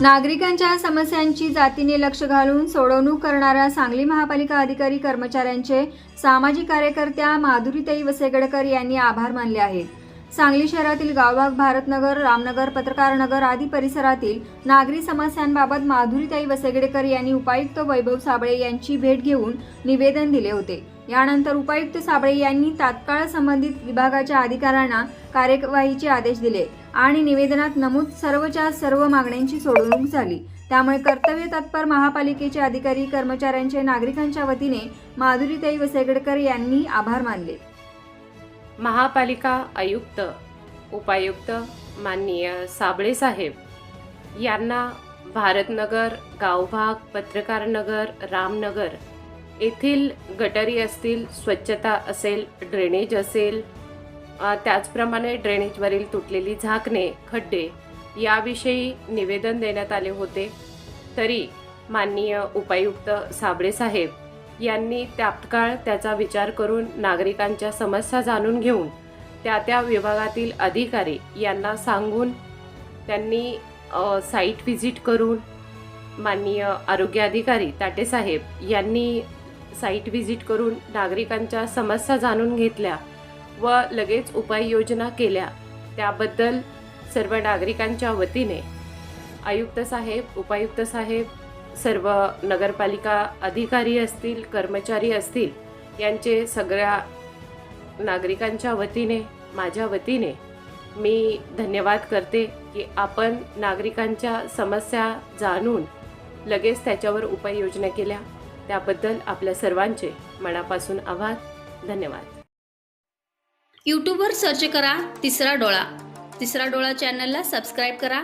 नागरिकांच्या समस्यांची जातीने लक्ष घालून सोडवणूक करणाऱ्या सांगली महापालिका अधिकारी कर्मचाऱ्यांचे सामाजिक कार्यकर्त्या माधुरीताई वसेगडकर यांनी आभार मानले आहेत. सांगली शहरातील गावभाग भारतनगर रामनगर पत्रकारनगर आदी परिसरातील नागरी समस्यांबाबत माधुरीताई वसेगडेकर यांनी उपायुक्त वैभव साबळे यांची भेट घेऊन निवेदन दिले होते. यानंतर उपायुक्त साबळे यांनी तात्काळ संबंधित विभागाच्या अधिकाऱ्यांना कार्यवाहीचे आदेश दिले आणि निवेदनात नमूद सर्वच्या सर्व मागण्यांची सोडवणूक झाली. त्यामुळे कर्तव्य तत्पर महापालिकेचे अधिकारी कर्मचाऱ्यांचे नागरिकांच्या वतीने माधुरीताई वसेगडकर यांनी आभार मानले. महापालिका आयुक्त उपायुक्त माननीय साबळे साहेब यांना भारतनगर गावभाग पत्रकारनगर रामनगर येथील गटारी असतील स्वच्छता असेल ड्रेनेज असेल त्याचप्रमाणे ड्रेनेजवरील तुटलेली झाकणे खड्डे याविषयी निवेदन देण्यात आले होते. तरी माननीय उपायुक्त साबळे साहेब यांनी तात्काळ त्याचा विचार करून नागरिकांच्या समस्या जाणून घेऊन त्या त्या विभागातील अधिकारी यांना सांगून त्यांनी साईट व्हिजिट करून माननीय आरोग्य अधिकारी ताटेसाहेब यांनी साईट व्हिजिट करून नागरिकांच्या समस्या जाणून घेतल्या व लगेच उपाययोजना केल्या. त्याबद्दल सर्व नागरिकांच्या वतीने आयुक्त साहेब उपायुक्त साहेब सर्व नगरपालिका अधिकारी असतील कर्मचारी असतील यांचे सगळ्या नागरिकांच्या वतीने माझ्या वतीने मी धन्यवाद करते की आपण नागरिकांच्या समस्या जाणून लगेच त्याच्यावर उपाययोजना केल्या. त्याबद्दल आपल्या सर्वांचे मनापासून आभार. धन्यवाद. यूट्यूबवर सर्च करा तिसरा डोळा. तिसरा डोळा चॅनलला सबस्क्राईब करा.